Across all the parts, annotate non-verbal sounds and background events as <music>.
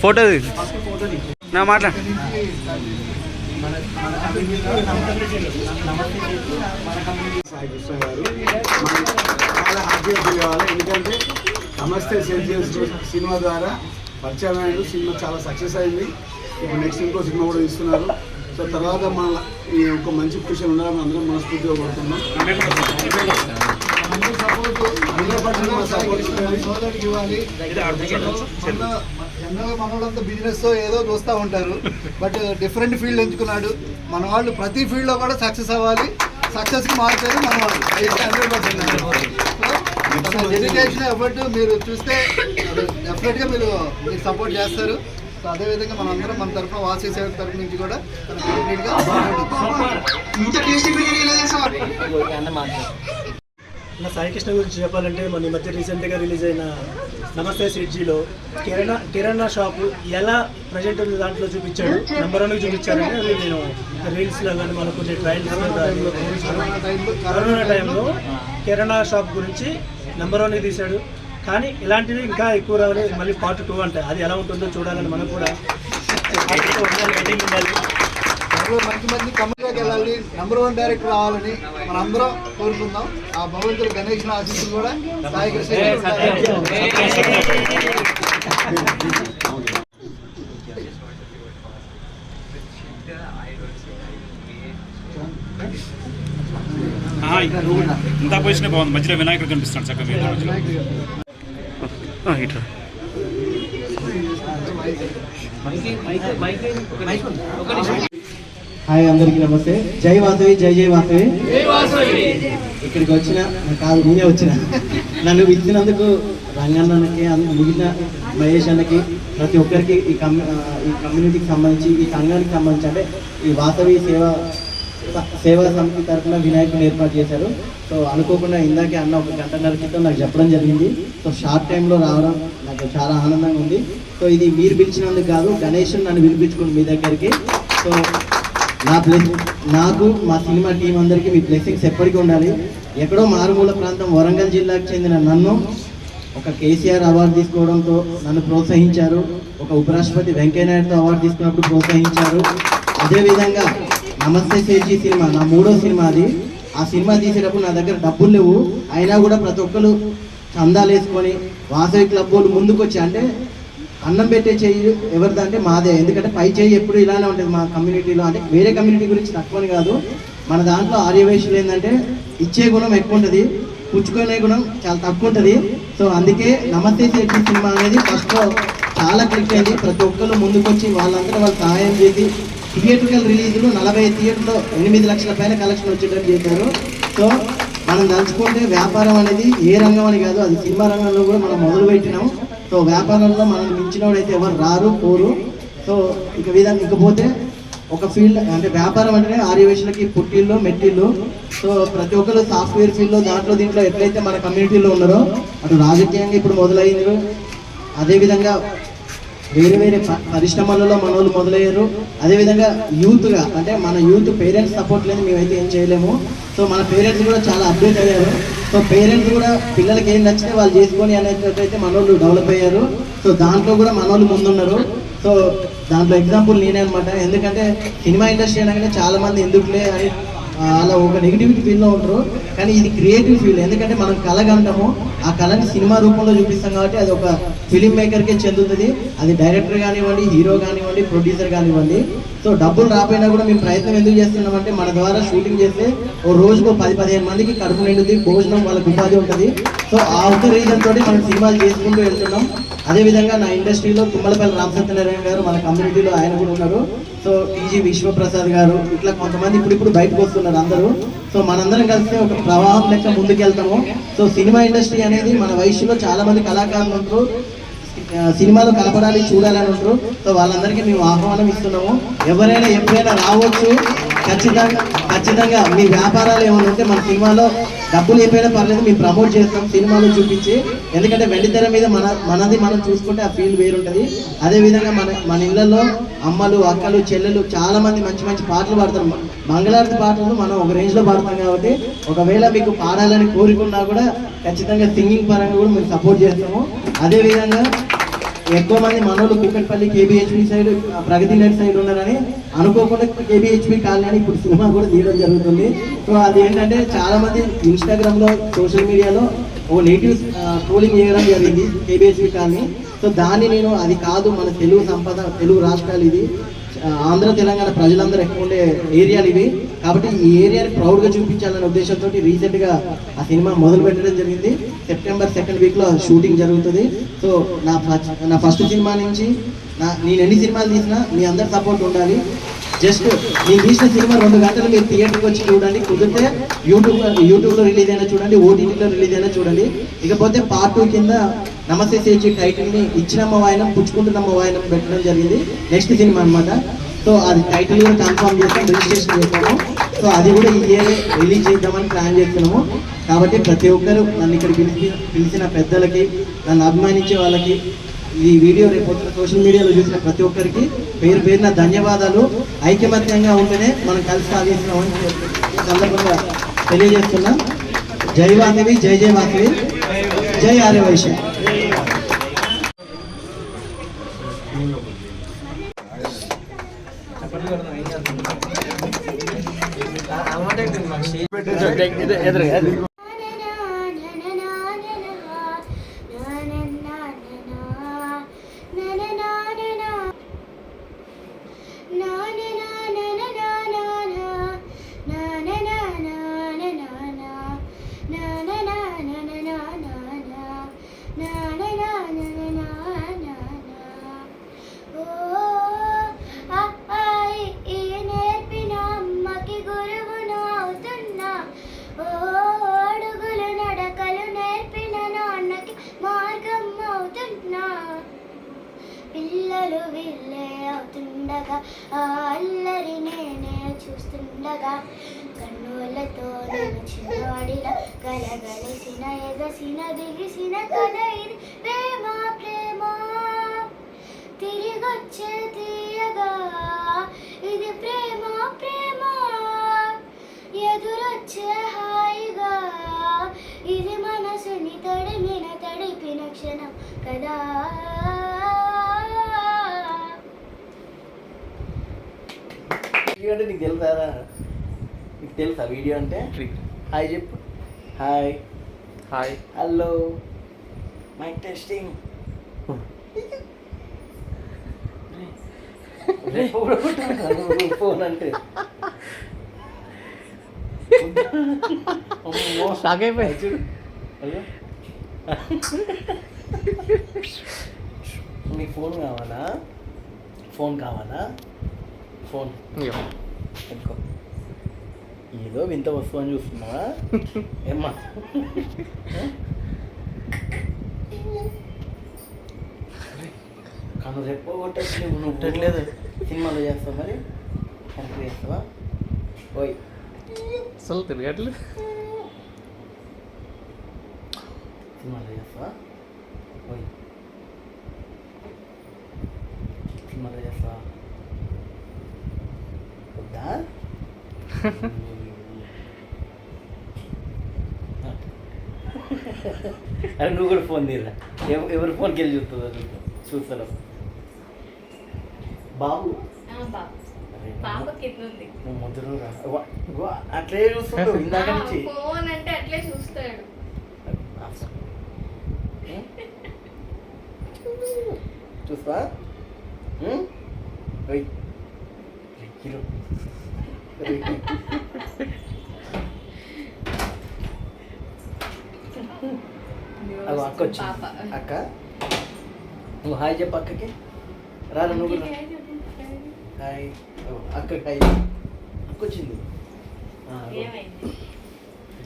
Photo నా మాట్లా. గారు చాలా ఎందుకంటే నమస్తే సెల్సియస్ సినిమా ద్వారా. పరిచయం అయ్యాడు సినిమా చాలా సక్సెస్ అయింది. ఇప్పుడు నెక్స్ట్ ఇంకో సినిమా కూడా ఇస్తున్నారు సో తర్వాత మన ఈ ఒక మంచి పొజిషన్ ఉండాలని అందరం మనస్ఫూర్తిగా కోరుతున్నాం హండ్రెడ్ సపోర్ట్ ఇవ్వాలి జనరల్గా మన బిజినెస్ ఏదో చూస్తూ ఉంటారు. బట్ డిఫరెంట్ ఫీల్డ్ ఎంచుకున్నాడు. మన వాళ్ళు ప్రతి ఫీల్డ్లో కూడా సక్సెస్ అవ్వాలి. సక్సెస్కి మారుతారు మన వాళ్ళు హండ్రెడ్ పర్సెంట్ డెడికేషన్ ఎఫర్ట్ మీరు చూస్తే డెఫినెట్గా మీరు మీరు సపోర్ట్ చేస్తారు. సో అదేవిధంగా మన అందరం మన తరఫున వాసీ సేవ తరఫు నుంచి కూడా నా సాయికృష్ణ గురించి చెప్పాలంటే మన ఈ మధ్య రీసెంట్గా రిలీజ్ అయిన నమస్తే సిడ్జీలో కిరాణా కిరాణా షాపు ఎలా ప్రజెంట్ ఉన్న దాంట్లో చూపించాడు. నెంబర్ వన్ చూపించారని అది నేను రీల్స్లో కానీ మనకు ట్రైల్స్ కరోనా టైంలో కిరాణా షాప్ గురించి నెంబర్ వన్ తీశాడు. కానీ ఇలాంటివి ఇంకా ఎక్కువ రావాలి మళ్ళీ పార్ట్ టూ అంటే అది ఎలా ఉంటుందో చూడాలని మనం కూడా మంచి మంచి కంపెనీలోకి వెళ్ళాలి నెంబర్ వన్ డైరెక్టర్ రావాలని మనం అందరం కోరుకుందాం. ఆ భగవంతుడు గణేష్ ఆశీస్సులు కూడా సాయి కృష్ణ. ఇంత పొజిషన్ బాగుంది. మధ్యలో వినాయకుడు కనిపిస్తాడు చక్కగా. వీళ్ళ హాయ్ అందరికీ నమస్తే. జై వాసవి జై జై వాసవి. ఇక్కడికి వచ్చిన కాదు నేనే వచ్చిన. నన్ను విచ్చినందుకు రంగన్నకి మిగిలిన మహేష్ అన్నకి ప్రతి ఒక్కరికి ఈ కమ్యూ ఈ కమ్యూనిటీకి సంబంధించి ఈ సంఘానికి సంబంధించి అంటే ఈ వాసవి సేవ సేవా సమితి తరఫున వినాయకుని ఏర్పాటు చేశారు. సో అనుకోకుండా ఇందాకే అన్న ఒక గంటన్నర క్రితం నాకు చెప్పడం జరిగింది. సో షార్ట్ టైంలో రావడం నాకు చాలా ఆనందంగా ఉంది. సో ఇది మీరు పిలిచినందుకు కాదు గణేష్ నన్ను పిలిపించుకోండి మీ దగ్గరికి. సో నా ప్లెస్ నాకు మా సినిమా టీం అందరికీ మీ బ్లెస్సింగ్స్ ఎప్పటికీ ఉండాలి. ఎక్కడో మారుమూల ప్రాంతం వరంగల్ జిల్లాకు చెందిన నన్ను ఒక కేసీఆర్ అవార్డు తీసుకోవడంతో నన్ను ప్రోత్సహించారు. ఒక ఉపరాష్ట్రపతి వెంకయ్యనాయుడుతో అవార్డు తీసుకున్నప్పుడు ప్రోత్సహించారు. అదేవిధంగా నమస్తే సేజీ సినిమా నా మూడో సినిమా అది. ఆ సినిమా తీసేటప్పుడు నా దగ్గర డబ్బులు లేవు. అయినా కూడా ప్రతి ఒక్కరు చందాలు వేసుకొని వాసవి క్లబ్ వాళ్ళు ముందుకు వచ్చి అంటే అన్నం పెట్టే చెయ్యి ఎవరిదంటే మాదే. ఎందుకంటే పై చెయ్యి ఎప్పుడు ఇలానే ఉంటుంది మా కమ్యూనిటీలో. అంటే వేరే కమ్యూనిటీ గురించి తక్కువని కాదు. మన దాంట్లో ఆర్యవేషులు ఏంటంటే ఇచ్చే గుణం ఎక్కువ ఉంటుంది పుచ్చుకునే గుణం చాలా తక్కువ ఉంటుంది. సో అందుకే నమస్తే శెట్టి సినిమా అనేది ఫస్ట్ చాలా క్లిక్ అయింది. ప్రతి ఒక్కరు ముందుకొచ్చి వాళ్ళందరూ వాళ్ళు సహాయం చేసి థియేటర్కల్ రిలీజ్లు నలభై థియేటర్లో ఎనిమిది లక్షల పైన కలెక్షన్ వచ్చేటట్టు చేశారు. సో మనం తలుచుకుంటే వ్యాపారం అనేది ఏ రంగం అని కాదు అది సినిమా రంగంలో కూడా మనం మొదలు పెట్టినాం సో వ్యాపారంలో మనం మించిన అయితే ఎవరు రారు పోరు. సో ఇక విధంగా ఇకపోతే ఒక ఫీల్డ్ అంటే వ్యాపారం అంటేనే ఆర్యవేషులకి పుట్టిళ్ళు మెట్టిల్లు. సో ప్రతి ఒక్కరు సాఫ్ట్వేర్ ఫీల్డ్లో దాంట్లో దీంట్లో ఎట్లయితే మన కమ్యూనిటీలో ఉన్నారో అటు రాజకీయంగా ఇప్పుడు మొదలైంది అదేవిధంగా వేరే వేరే పరిశ్రమలలో మన వాళ్ళు మొదలయ్యారు. అదేవిధంగా యూత్గా అంటే మన యూత్ పేరెంట్స్ సపోర్ట్ లేదు మేమైతే ఏం చేయలేము. సో మన పేరెంట్స్ కూడా చాలా అప్డేట్ అయ్యారు. సో పేరెంట్స్ కూడా పిల్లలకి ఏం నచ్చితే వాళ్ళు చేసుకొని అనేటట్టయితే మన వాళ్ళు డెవలప్ అయ్యారు. సో దాంట్లో కూడా మన వాళ్ళు ముందున్నారు. సో దాంట్లో ఎగ్జాంపుల్ నేనే అనమాట ఎందుకంటే సినిమా ఇండస్ట్రీ అనగానే చాలామంది ఎందుకులే అని అలా ఒక నెగిటివిటీ ఫీల్లో ఉంటారు. కానీ ఇది క్రియేటివ్ ఫీల్ ఎందుకంటే మనం కలగంటాము ఆ కళని సినిమా రూపంలో చూపిస్తాం కాబట్టి అది ఒక ఫిలిం మేకర్కే చెందుతుంది. అది డైరెక్టర్ కానివ్వండి హీరో కానివ్వండి ప్రొడ్యూసర్ కానివ్వండి. సో డబ్బులు రాపోయినా కూడా మేము ప్రయత్నం ఎందుకు చేస్తున్నామంటే మన ద్వారా షూటింగ్ చేస్తే ఓ రోజుకు పది పదిహేను మందికి కడుపు నిండుద్ది భోజనం వాళ్ళకి ఉపాధి ఉంటుంది. సో ఆ ఒక్క రీజన్ తోటి మనం సినిమాలు చేసుకుంటూ వెళ్తున్నాం. అదేవిధంగా నా ఇండస్ట్రీలో తుమ్మలపల్లి రామసత్యనారాయణ గారు మన కమ్యూనిటీలో ఆయన కూడా ఉన్నారు. సో టీజీ విశ్వప్రసాద్ గారు ఇట్లా కొంతమంది ఇప్పుడు ఇప్పుడు బయటకు వస్తున్నారు అందరూ. సో మనందరం కలిస్తే ఒక ప్రవాహం లెక్క ముందుకెళ్తాము. సో సినిమా ఇండస్ట్రీ అనేది మన వయసులో చాలామంది కళాకారులు ఉంటారు. సినిమాలు కలపడాలి చూడాలని ఉంటారు. సో వాళ్ళందరికీ మేము ఆహ్వానం ఇస్తున్నాము. ఎవరైనా ఎప్పుడైనా రావచ్చు. ఖచ్చితంగా ఖచ్చితంగా మీ వ్యాపారాలు ఏమైనా ఉంటే మన సినిమాలో డబ్బులు ఏమైనా పర్లేదు మేము ప్రమోట్ చేస్తాం. సినిమాలు చూపించి ఎందుకంటే వెండితెర మీద మన మనది మనం చూసుకుంటే ఆ ఫీల్ వేరుంటుంది. అదే విధంగా మన మన ఇళ్ళల్లో అమ్మలు అక్కలు చెల్లెలు చాలా మంది మంచి మంచి పాటలు పాడతారు. మంగళారతి పాటలు మనం ఒక రేంజ్లో పాడతాం కాబట్టి ఒకవేళ మీకు పాడాలని కోరుకున్నా కూడా ఖచ్చితంగా సింగింగ్ పరంగా కూడా మేము సపోర్ట్ చేస్తాము. అదేవిధంగా ఎక్కువ మంది మనోళ్ళు Kukatpally KPHB side Pragathi light side ఉన్నారని అనుకోకుండా కేబిహెచ్పి కాలనీ ఇప్పుడు సినిమా కూడా తీయడం జరుగుతుంది. సో అది ఏంటంటే చాలా మంది ఇన్స్టాగ్రామ్లో సోషల్ మీడియాలో ఓ నెగిటివ్ ట్రోలింగ్ చేయడం జరిగింది కేబిహెచ్పి కాలనీ. సో దాన్ని నేను అది కాదు మన తెలుగు సంపద తెలుగు రాష్ట్రాలు ఇది. ఆంధ్ర తెలంగాణ ప్రజలందరూ ఎక్కువ ఉండే ఏరియాలు ఇవి. కాబట్టి ఈ ఏరియాని ప్రౌడ్గా చూపించాలనే ఉద్దేశంతో రీసెంట్గా ఆ సినిమా మొదలు పెట్టడం జరిగింది. సెప్టెంబర్ సెకండ్ వీక్లో షూటింగ్ జరుగుతుంది. సో నా ఫస్ట్ నా ఫస్ట్ సినిమా నుంచి నా నేను ఎన్ని సినిమాలు తీసినా మీ అందరి సపోర్ట్ ఉండాలి. జస్ట్ నేను తీసిన సినిమా రెండు గంటలు మీరు థియేటర్కి వచ్చి చూడండి. కుదిరితే యూట్యూబ్ యూట్యూబ్లో రిలీజ్ అయినా చూడండి. ఓటీటీలో రిలీజ్ అయినా చూడండి. ఇకపోతే పార్ట్ టూ కింద నమస్తే సేచి టైటిల్ని ఇచ్చినమ్మ వాయనం పుచ్చుకుంటున్నమ్మ వాయనం పెట్టడం జరిగింది. నెక్స్ట్ సినిమా అన్నమాట. సో అది టైటిల్ కూడా కన్ఫర్మ్ చేస్తాం రిజిస్ట్రేషన్ చేస్తాము. సో అది కూడా ఈ ఇయర్ రిలీజ్ చేద్దామని ప్లాన్ చేస్తున్నాము. కాబట్టి ప్రతి ఒక్కరు నన్ను ఇక్కడ పిలిచి పిలిచిన పెద్దలకి నన్ను అభిమానించే వాళ్ళకి ఈ వీడియో రేపు సోషల్ మీడియాలో చూసిన ప్రతి ఒక్కరికి పేరు పేరున ధన్యవాదాలు. ఐకమత్యంగా ఉంటేనే మనం కలిసి సాధిస్తున్నామని సందర్భంగా తెలియజేస్తున్నాం. జై వాసవి జై జై వాసవి జై ఆర్యవైశ్య. ఎదురు వీళ్ళే అవుతుండగా ఆ అల్లరి నేనే చూస్తుండగా కన్నులతో నేను చిన్నవాడిలా గలగలిసిన ఎగసిన దిగిసిన కథ ఇది ప్రేమ ప్రేమ. తిరిగొచ్చే తీయగా ఇది ప్రేమ ప్రేమ. ఎదురొచ్చే హాయిగా ఇది మనసుని తడిమిన తడిపిన క్షణం కదా. వీడియో అంటే నీకు తెలుసారా నీకు తెలుసా వీడియో అంటే? హాయ్ చెప్పు. Hi hi hello mike testing phone అంటే. <laughs> అమ్మో, చూడు. <laughs> నీకు ఫోన్ కావాలా? ఫోన్ కావాలా? ఫోన్. పెట్టుకో ఏదో వింత వస్తువు అని చూస్తున్నావా? <laughs> ఏమ్మా? కను రెప్ప కొట్టట్లేవు నువ్వు కొట్టట్లేదు సినిమాలో చేస్తావు మరి? కరెక్ట్ చేస్తావా? ఓయ్. అసలు తిరగట్లేదు సినిమాలో చేస్తావా? ఓయ్. సినిమాలో చేస్తావా? వద్దా అరే నువ్వు కూడా ఫోన్ తీరా? ఎవ- ఎవరి ఫోన్కి వెళ్ళి చూస్తుందో చూస్తాను. బాబు. నువ్వు అట్లే చూస్తుండు ఇందాక నుంచి. ఫోన్ అంటే అట్లే చూస్తాడు. చూస్తా హీరో <laughs> అగో అక్క వచ్చింది. పాప. అక్క నువ్వు హాయ్ చెప్పు అక్కకి. రారా నువ్వు హాయ్ అక్కకి హాయ్ అక్క వచ్చింది.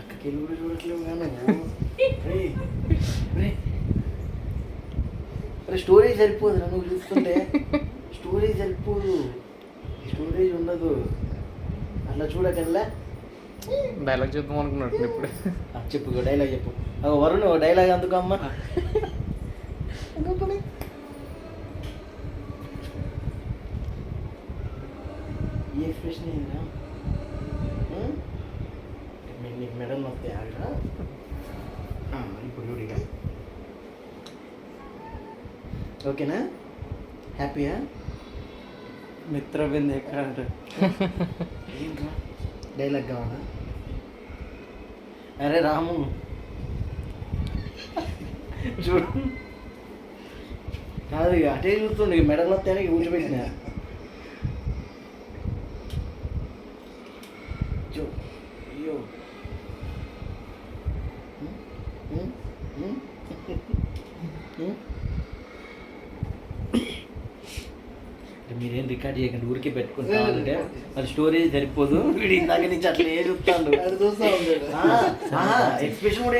అక్కకి వెళ్ళి కూడా చూడట్లేవు కానీ స్టోరేజ్ సరిపోదు నువ్వు చూస్తుంటే? <laughs> స్టోరేజ్ సరిపోదు. స్టోరేజ్ ఉండదు. అట్లా చూడకల్లా డైలాగ్ చూద్దాం అనుకున్నట్టు ఇప్పుడు. చెప్పు డైలాగ్ చెప్పు. ఓ వరుణ్ ఓ డైలాగ్ అందుకు అమ్మ. ఈ ఎక్స్ప్రెషన్ ఏంటా నీకు మెడల్ వస్తాయి ఆగరా? ఆ, ఇప్పుడు చూడిగా ఓకేనా? హ్యాపీయా? మిత్రబిందు ఎక్కడ అంటారు ఏంట్రా డైలాగ్ కావాలా అరే రాము చూడు కాదు ఇక అటే చూస్తుండే మెడల్ వస్తాయని ఊసిపెట్టిన చూ అయ్యో రికార్డ్ చేయకండి ఊరికే పెట్టుకుంటా అంటే మరి స్టోరేజ్ సరిపోదు. <laughs> వీడి ఇందాక నుంచి అట్లా ఏ ఉంటాడు. ఎక్స్ప్రెషన్ కూడా